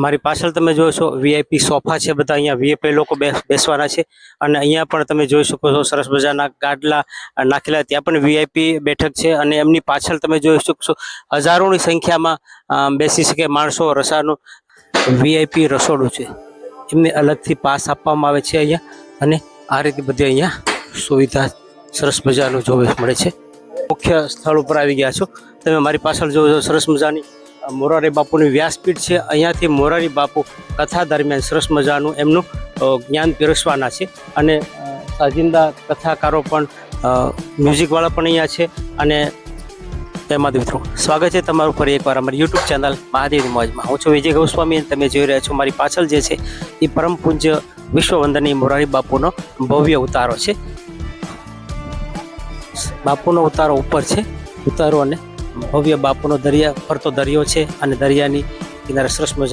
મારી પાછળ તમે જોઈ શકો વીઆઈપી સોફા છે બધા. અહીંયા વીઆઈપી લોકો બેસ- બેસવાના છે. અને અહીંયા પણ તમે જોઈ શકો છો સરસ મજાના ગાડલા નાખેલા. ત્યાં પણ વીઆઈપી બેઠક છે અને એમની પાછળ તમે જોઈ શકો છો હજારોની સંખ્યામાં બેસી શકે માણસો રસાનું વીઆઈપી રસોડું છે. એમને અલગથી પાસ આપવામાં આવે છે અહીંયા. અને આ રીતે બધી અહીંયા સુવિધા સરસ મજાનું જોવા મળે છે. મુખ્ય સ્થળ ઉપર આવી ગયા છો. તમે મારી પાછળ જોવો છો સરસ મજાની મોરારી બાપુની વ્યાસપીઠ છે. અહીંયાથી મોરારી બાપુ કથા દરમિયાન સરસ મજાનું એમનું જ્ઞાન પીરસવાના છે. અને સાજિંદા કથાકારો પણ મ્યુઝિકવાળા પણ અહીંયા છે. અને તેમાં મિત્રો, સ્વાગત છે તમારું ફરી એકવાર અમારી યુટ્યુબ ચેનલ મહાદેવની મોજમાં. હું છું વિજય ગોસ્વામી અને તમે જોઈ રહ્યા છો મારી પાછળ જે છે, એ પરમ પૂજ્ય વિશ્વવંદનીય મોરારી બાપુનો ભવ્ય ઉતારો છે. બાપુનો ઉતારો ઉપર છે. ઉતારો અને ભવ્ય બાપુનો દરિયા ફરતો દરિયો છે અને દરિયાની કિનારે સરસ મજા